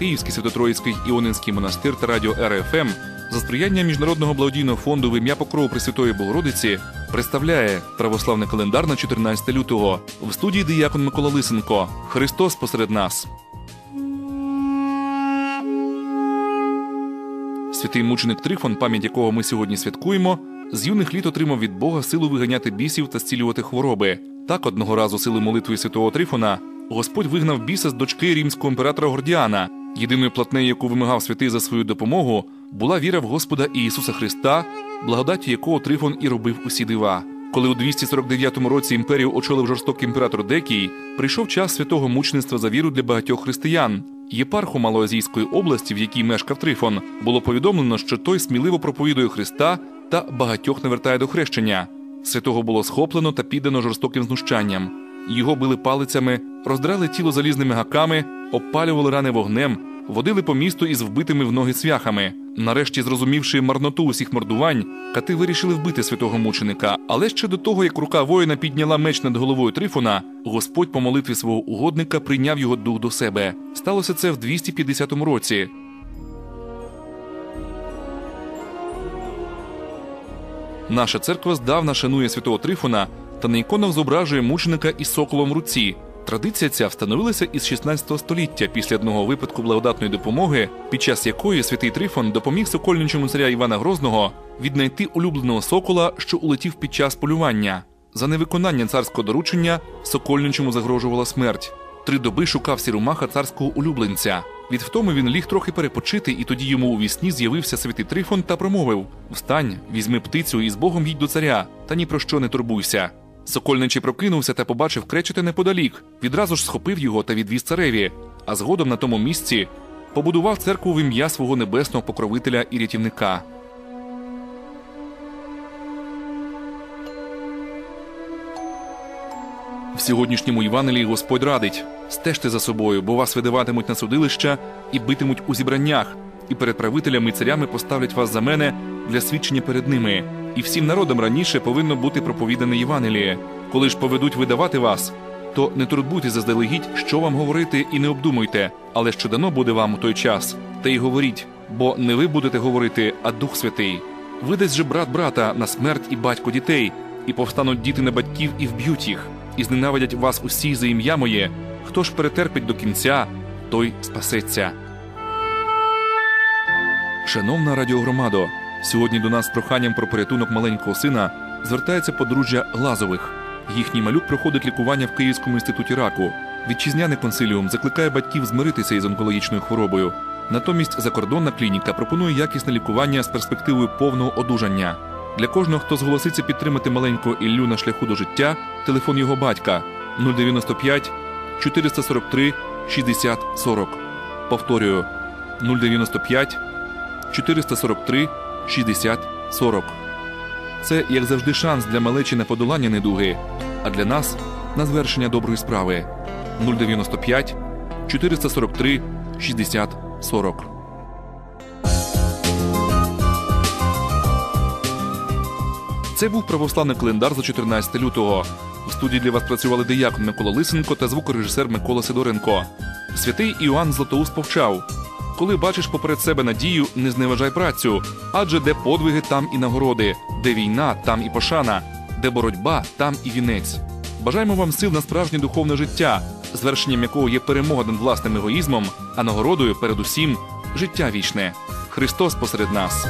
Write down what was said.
Київський Святотроїцький Іонинський монастир та радіо РФМ за сприяння міжнародного благодійного фонду в ім'я Покрову Пресвятої Богородиці представляє православний календар на 14 лютого в студії диякон Микола Лисенко. Христос посеред нас. Святий мученик Трифон, пам'ять якого ми сьогодні святкуємо, з юних літ отримав від Бога силу виганяти бісів та зцілювати хвороби. Так одного разу сили молитви святого Трифона Господь вигнав біса з дочки римського імператора Гордіана. Єдиною платнею, яку вимагав святий за свою допомогу, була віра в Господа Ісуса Христа, благодаті якого Трифон і робив усі дива. Коли у 249 році імперію очолив жорстокий імператор Декій, прийшов час святого мучеництва за віру для багатьох християн. Єпарху Малоазійської області, в якій мешкав Трифон, було повідомлено, що той сміливо проповідує Христа та багатьох навертає до хрещення. Святого було схоплено та піддано жорстоким знущанням. Його били палицями, роздрали тіло залізними гаками, обпалювали рани вогнем, водили по місту із вбитими в ноги цвяхами. Нарешті, зрозумівши марноту усіх мордувань, кати вирішили вбити святого мученика. Але ще до того, як рука воїна підняла меч над головою Трифона, Господь по молитві свого угодника прийняв його дух до себе. Сталося це в 250 році. Наша церква здавна шанує святого Трифона та на іконах зображує мученика із соколом в руці. Традиція ця встановилася із 16 століття після одного випадку благодатної допомоги, під час якої святий Трифон допоміг сокольничому царя Івана Грозного віднайти улюбленого сокола, що улетів під час полювання. За невиконання царського доручення сокольничому загрожувала смерть. Три доби шукав сіромаха царського улюбленця. Від втоми він ліг трохи перепочити, і тоді йому у вісні з'явився святий Трифон та промовив: Встань, візьми птицю і з Богом їдь до царя, та ні про що не турбуйся. Сокольничий прокинувся та побачив кречета неподалік, відразу ж схопив його та відвіз цареві, а згодом на тому місці побудував церкву в ім'я свого небесного покровителя і рятівника. В сьогоднішньому Євангелії Господь радить: стежте за собою, бо вас видаватимуть на судилища і битимуть у зібраннях, і перед правителями і царями поставлять вас за мене для свідчення перед ними. І всім народам раніше повинно бути проповідане Євангеліє. Коли ж поведуть видавати вас, то не турбуйте заздалегідь, що вам говорити, і не обдумуйте, але що дано буде вам у той час, та й говоріть, бо не ви будете говорити, а Дух Святий. Видасть же брат брата на смерть і батько дітей, і повстануть діти на батьків і вб'ють їх, і зненавидять вас усі за ім'я моє. Хто ж перетерпить до кінця, той спасеться. Шановна радіогромадо, сьогодні до нас з проханням про порятунок маленького сина звертається подружжя Глазових. Їхній малюк проходить лікування в Київському інституті раку. Вітчизняний консиліум закликає батьків змиритися із онкологічною хворобою. Натомість закордонна клініка пропонує якісне лікування з перспективою повного одужання. Для кожного, хто зголоситься підтримати маленького Іллю на шляху до життя, телефон його батька 095 443 60 40. Повторюю 095 443 60 40. Це, як завжди, шанс для малечі на подолання недуги, а для нас на звершення доброї справи 095 443 60 40. Це був православний календар за 14 лютого. В студії для вас працювали диякон Микола Лисенко та звукорежисер Микола Сидоренко. Святий Іоанн Златоуст повчав: коли бачиш поперед себе надію, не зневажай працю, адже де подвиги, там і нагороди, де війна, там і пошана, де боротьба, там і вінець. Бажаємо вам сил на справжнє духовне життя, звершенням якого є перемога над власним егоїзмом, а нагородою, передусім, життя вічне. Христос посеред нас.